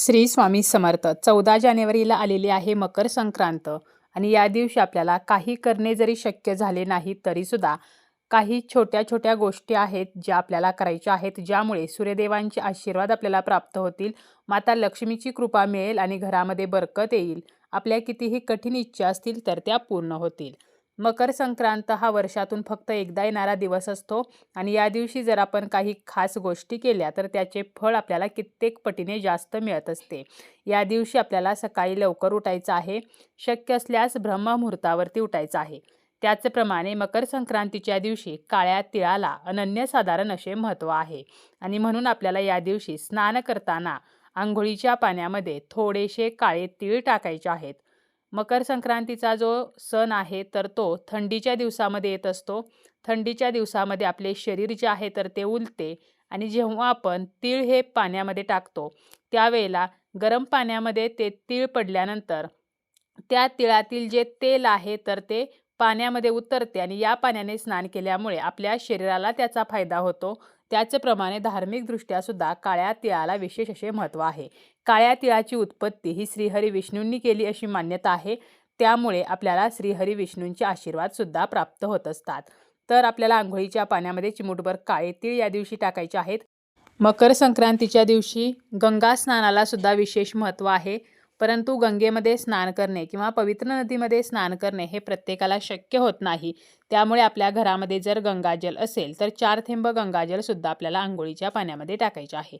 श्री स्वामी समर्थ. चौदा जानेवारीला आलेली आहे मकर संक्रांत आणि या दिवशी आपल्याला काही करणे जरी शक्य झाले नाही तरीसुद्धा काही छोट्या छोट्या गोष्टी आहेत ज्या आपल्याला करायच्या आहेत ज्यामुळे सूर्यदेवांचे आशीर्वाद आपल्याला प्राप्त होतील. माता लक्ष्मीची कृपा मिळेल आणि घरामध्ये बरकत येईल. आपल्या कितीही कठीण इच्छा असतील तर त्या पूर्ण होतील. मकर संक्रांत हा वर्षातून फक्त एकदा येणारा दिवस असतो आणि या दिवशी जर आपण काही खास गोष्टी केल्या तर त्याचे फळ आपल्याला कित्येक पटीने जास्त मिळत असते. या दिवशी आपल्याला सकाळी लवकर उठायचं आहे. शक्य असल्यास ब्रह्ममुहूर्तावरती उठायचं आहे. त्याचप्रमाणे मकर संक्रांतीच्या दिवशी काळ्या तिळाला अनन्यसाधारण असे महत्त्व आहे आणि म्हणून आपल्याला या दिवशी स्नान करताना आंघोळीच्या पाण्यामध्ये थोडेसे काळे तीळ टाकायचे आहेत. मकर संक्रांतीचा जो सण आहे तर तो थंडीच्या दिवसामध्ये येत असतो. थंडीच्या दिवसामध्ये आपले शरीर जे आहे तर ते उलते आणि जेव्हा आपण तीळ हे पाण्यामध्ये टाकतो त्यावेळेला गरम पाण्यामध्ये ते तीळ पडल्यानंतर त्या तिळातील जे तेल आहे तर ते पाण्यामध्ये उतरते आणि या पाण्याने स्नान केल्यामुळे आपल्या शरीराला त्याचा फायदा होतो. त्याचप्रमाणे धार्मिकदृष्ट्या सुद्धा काळ्या तिळाला विशेष असे महत्त्व आहे. काळ्या तिळाची उत्पत्ती ही श्रीहरी विष्णूंनी केली अशी मान्यता आहे. त्यामुळे आपल्याला श्रीहरी विष्णूंचे आशीर्वादसुद्धा प्राप्त होत असतात. तर आपल्याला आंघोळीच्या पाण्यामध्ये चिमूटभर काळे तीळ या दिवशी टाकायचे आहेत. मकर संक्रांतीच्या दिवशी गंगा स्नानाला सुद्धा विशेष महत्त्व आहे. परंतु गंगेमध्ये स्नान करणे किंवा पवित्र नदीमध्ये स्नान करणे हे प्रत्येकाला शक्य होत नाही. त्यामुळे आपल्या घरामध्ये जर गंगाजल असेल तर चार थेंब गंगाजलसुद्धा आपल्याला आंघोळीच्या पाण्यामध्ये टाकायचे आहे.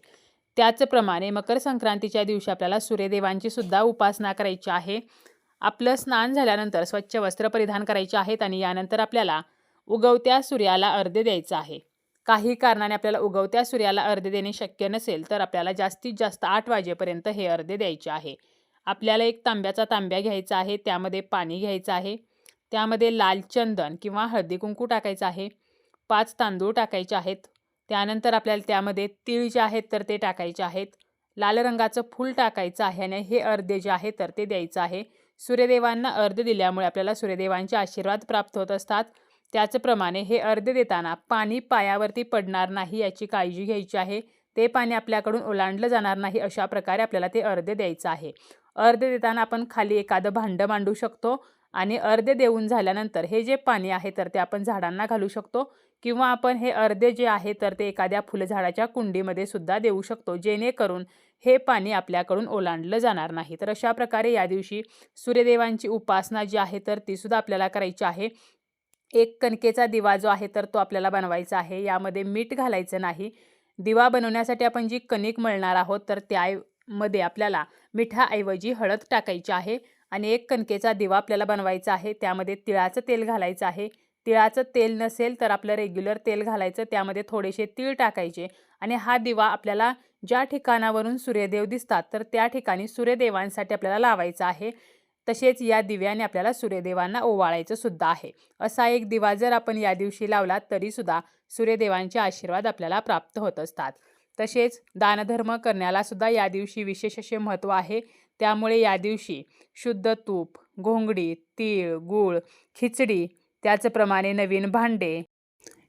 त्याचप्रमाणे मकर संक्रांतीच्या दिवशी आपल्याला सूर्यदेवांची सुद्धा उपासना करायची आहे. आपलं स्नान झाल्यानंतर स्वच्छ वस्त्र परिधान करायचे आहेत आणि यानंतर आपल्याला उगवत्या सूर्याला अर्ध्य द्यायचं आहे. काही कारणाने आपल्याला उगवत्या सूर्याला अर्ध्य देणे शक्य नसेल तर आपल्याला जास्तीत जास्त आठ वाजेपर्यंत हे अर्धे द्यायचे आहे. आपल्याला एक तांब्याचा तांब्या घ्यायचा आहे त्यामध्ये पाणी घ्यायचं आहे. त्यामध्ये लाल चंदन किंवा हळदी कुंकू टाकायचं आहे. पाच तांदूळ टाकायचे आहेत. त्यानंतर आपल्याला त्यामध्ये तीळ जे आहेत तर ते टाकायचे आहेत. लाल रंगाचं फूल टाकायचं आहे आणि हे अर्धे जे आहे तर ते द्यायचं आहे. सूर्यदेवांना अर्ध दिल्यामुळे आपल्याला सूर्यदेवांचे आशीर्वाद प्राप्त होत असतात. त्याचप्रमाणे हे अर्ध देताना पाणी पायावरती पडणार नाही याची काळजी घ्यायची आहे. ते पाणी आपल्याकडून ओलांडलं जाणार नाही अशा प्रकारे आपल्याला ते अर्ध द्यायचं आहे. अर्ध देताना आपण खाली एखादं भांडं मांडू शकतो आणि अर्धे देऊन झाल्यानंतर हे जे पाणी आहे तर ते आपण झाडांना घालू शकतो किंवा आपण हे अर्धे जे आहे तर ते एखाद्या फुलझाडाच्या कुंडीमध्ये सुद्धा देऊ शकतो जेणेकरून हे पाणी आपल्याकडून ओलांडलं जाणार नाही. तर अशा प्रकारे या दिवशी सूर्यदेवांची उपासना जी आहे तर तीसुद्धा आपल्याला करायची आहे. एक कणकेचा दिवा जो आहे तर तो आपल्याला बनवायचा आहे. यामध्ये मीठ घालायचं नाही. दिवा बनवण्यासाठी आपण जी कणिक मळणार आहोत तर त्यामध्ये आपल्याला मिठाऐवजी हळद टाकायची आहे आणि एक कणकेचा दिवा आपल्याला बनवायचा आहे. त्यामध्ये तिळाचं तेल घालायचं आहे. तिळाचं तेल नसेल तर आपलं रेग्युलर तेल घालायचं. त्यामध्ये थोडेसे तीळ टाकायचे आणि हा दिवा आपल्याला ज्या ठिकाणावरून सूर्यदेव दिसतात तर त्या ठिकाणी सूर्यदेवांसाठी आपल्याला लावायचा आहे. तसेच या दिव्याने आपल्याला सूर्यदेवांना ओवाळायचं सुद्धा आहे. असा एक दिवा जर आपण या दिवशी लावला तरीसुद्धा सूर्यदेवांचे आशीर्वाद आपल्याला प्राप्त होत असतात. तसेच दानधर्म करण्याला सुद्धा या दिवशी विशेष असे महत्त्व आहे. त्यामुळे या दिवशी शुद्ध तूप घोंगडी तीळ गूळ खिचडी त्याचप्रमाणे नवीन भांडे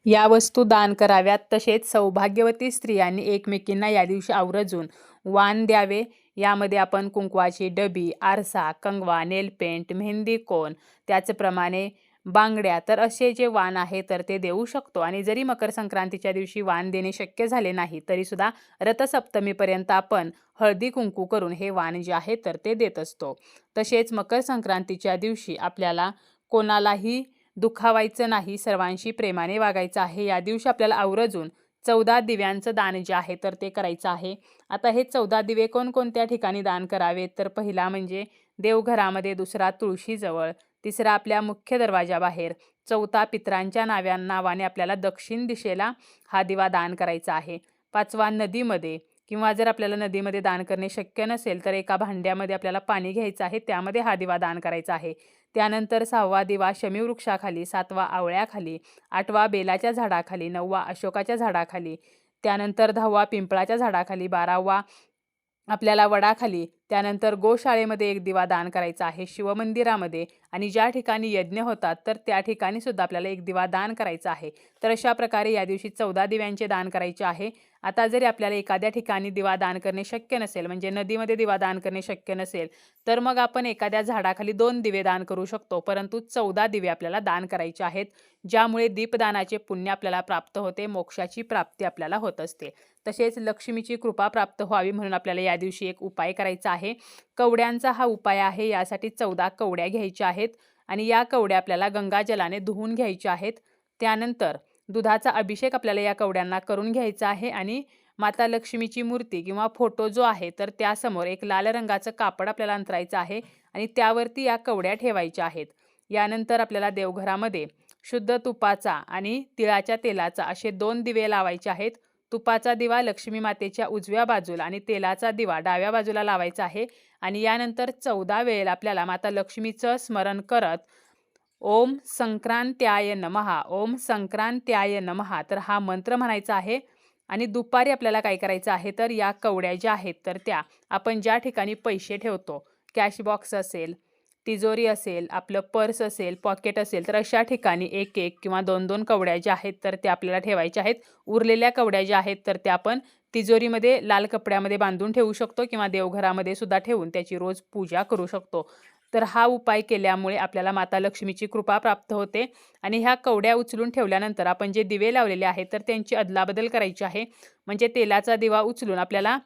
या वस्तू दान कराव्यात. तसेच सौभाग्यवती स्त्रियांनी एकमेकींना या दिवशी आवर्जून वान द्यावे. यामध्ये आपण कुंकवाची डबी आरसा कंगवा नेलपेंट मेहंदी कोण त्याचप्रमाणे बांगड्या. तर असे जे वाण आहे तर ते देऊ शकतो. आणि जरी मकर संक्रांतीच्या दिवशी वाण देणे शक्य झाले नाही तरीसुद्धा रथसप्तमीपर्यंत आपण हळदी कुंकू करून हे वाण जे आहे तर ते देत असतो. तसेच मकर संक्रांतीच्या दिवशी आपल्याला कोणालाही दुखावायचं नाही सर्वांशी प्रेमाने वागायचं आहे. या दिवशी आपल्याला आवर्जून चौदा दिव्यांचं दान जे आहे तर ते करायचं आहे. आता हे चौदा दिवे कोणकोणत्या ठिकाणी दान करावेत? तर पहिला म्हणजे देवघरामध्ये दुसरा तुळशीजवळ. तिसरा आपल्या मुख्य दरवाजाबाहेर. चौथा पित्रांच्या नाव्या नावाने आपल्याला दक्षिण दिशेला हा दिवा दान करायचा आहे. पाचवा नदीमध्ये. किंवा जर आपल्याला नदीमध्ये दान करणे शक्य नसेल तर एका भांड्यामध्ये आपल्याला पाणी घ्यायचं आहे त्यामध्ये हा दिवा दान करायचा आहे. त्यानंतर सहावा दिवा शमीवृक्षाखाली सातवा आवळ्याखाली आठवा बेलाच्या झाडाखाली नववा अशोकाच्या झाडाखाली त्यानंतर दहावा पिंपळाच्या झाडाखाली बारावा आपल्याला वडाखाली त्यानंतर गोशाळेमध्ये एक दिवा दान करायचा आहे शिवमंदिरामध्ये आणि ज्या ठिकाणी यज्ञ होतात तर त्या ठिकाणी सुद्धा आपल्याला एक दिवा दान करायचा आहे. तर अशा प्रकारे या दिवशी चौदा दिव्यांचे दान करायचे आहे. आता जरी आपल्याला एखाद्या ठिकाणी दिवा दान करणे शक्य नसेल म्हणजे नदीमध्ये दिवा दान करणे शक्य नसेल तर मग आपण एखाद्या झाडाखाली दोन दिवे दान करू शकतो परंतु चौदा दिवे आपल्याला दान करायचे आहेत ज्यामुळे दीपदानाचे पुण्य आपल्याला प्राप्त होते मोक्षाची प्राप्ती आपल्याला होत असते. तसेच लक्ष्मीची कृपा प्राप्त व्हावी म्हणून आपल्याला या दिवशी एक उपाय करायचा आहे. कवड्यांचा हा उपाय आहे. यासाठी चौदा कवड्या घ्यायच्या आहेत आणि या कवड्या आपल्याला गंगाजलाने धुवून घ्यायच्या आहेत. त्यानंतर दुधाचा अभिषेक आपल्याला या कवड्यांना करून घ्यायचा आहे आणि माता लक्ष्मीची मूर्ती किंवा फोटो जो आहे तर त्यासमोर एक लाल रंगाचं कापड आपल्याला अंतरायचं आहे आणि त्यावरती या कवड्या ठेवायच्या आहेत. यानंतर आपल्याला देवघरामध्ये शुद्ध तुपाचा आणि तिळाच्या तेलाचा असे दोन दिवे लावायचे आहेत. तुपाचा दिवा लक्ष्मी मातेच्या उजव्या बाजूला आणि तेलाचा दिवा डाव्या बाजूला लावायचा आहे. आणि यानंतर चौदा वेळेला आपल्याला माता लक्ष्मीचं स्मरण करत ओम संक्रांत्याय नमहा ओम संक्रांत्याय नमहा तर हा मंत्र म्हणायचा आहे. आणि दुपारी आपल्याला काय करायचं आहे तर या कवड्या ज्या आहेत तर त्या आपण ज्या ठिकाणी पैसे ठेवतो कॅश बॉक्स असेल तिजोरी असेल आपलं पर्स असेल पॉकेट असेल तर अशा ठिकाणी एक एक किंवा दोन दोन कवड्या ज्या आहेत तर त्या आपल्याला ठेवायच्या आहेत. उरलेल्या कवड्या ज्या आहेत तर त्या आपण तिजोरीमध्ये लाल कपड्यामध्ये बांधून ठेवू शकतो किंवा देवघरामध्ये सुद्धा ठेवून त्याची रोज पूजा करू शकतो. तर हा उपाय केल्यामुळे आपल्याला माता लक्ष्मीची कृपा प्राप्त होते आणि ह्या कवड्या उचलून ठेवल्यानंतर आपण जे दिवे लावलेले आहेत तर त्यांची अदलाबदल करायची आहे. म्हणजे तेलाचा दिवा उचलून आपल्याला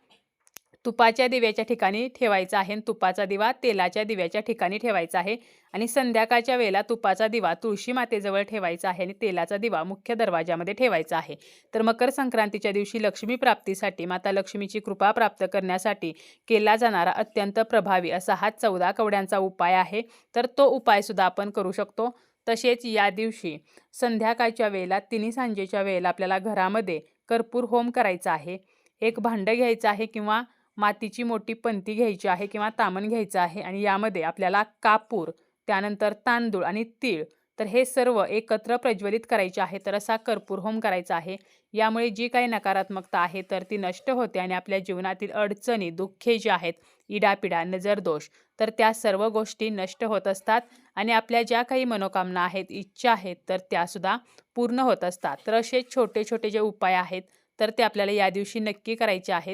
तुपाच्या दिव्याच्या ठिकाणी ठेवायचा आहे. आणि तुपाचा दिवा तेलाच्या दिव्याच्या ठिकाणी ठेवायचा आहे. आणि संध्याकाळच्या वेळेला तुपाचा दिवा तुळशी मातेजवळ ठेवायचा आहे. आणि तेलाचा दिवा मुख्य दरवाजामध्ये ठेवायचा आहे. तर मकर संक्रांतीच्या दिवशी लक्ष्मी प्राप्तीसाठी माता लक्ष्मीची कृपा प्राप्त करण्यासाठी केला जाणारा अत्यंत प्रभावी असा हा चौदा कवड्यांचा उपाय आहे. तर तो उपायसुद्धा आपण करू शकतो. तसेच या दिवशी संध्याकाळच्या वेळेला तिन्ही सांजेच्या वेळेला आपल्याला घरामध्ये कर्पूर होम करायचा आहे. एक भांडं घ्यायचं आहे किंवा मातीची मोठी पंती घ्यायची आहे किंवा तामण घ्यायचं आहे आणि यामध्ये आपल्याला कापूर त्यानंतर तांदूळ आणि तीळ तर हे सर्व एकत्र प्रज्वलित करायचे आहे. तर असा कर्पूर होम करायचा आहे. यामुळे जी काही नकारात्मकता आहे तर ती नष्ट होते आणि आपल्या जीवनातील अडचणी दुःखे जी आहेत इडापिडा नजरदोष तर त्या सर्व गोष्टी नष्ट होत असतात आणि आपल्या ज्या काही मनोकामना आहेत इच्छा आहेत तर त्यासुद्धा पूर्ण होत असतात. तर असे छोटे छोटे जे उपाय आहेत तर ते आपल्याला या दिवशी नक्की करायचे आहेत.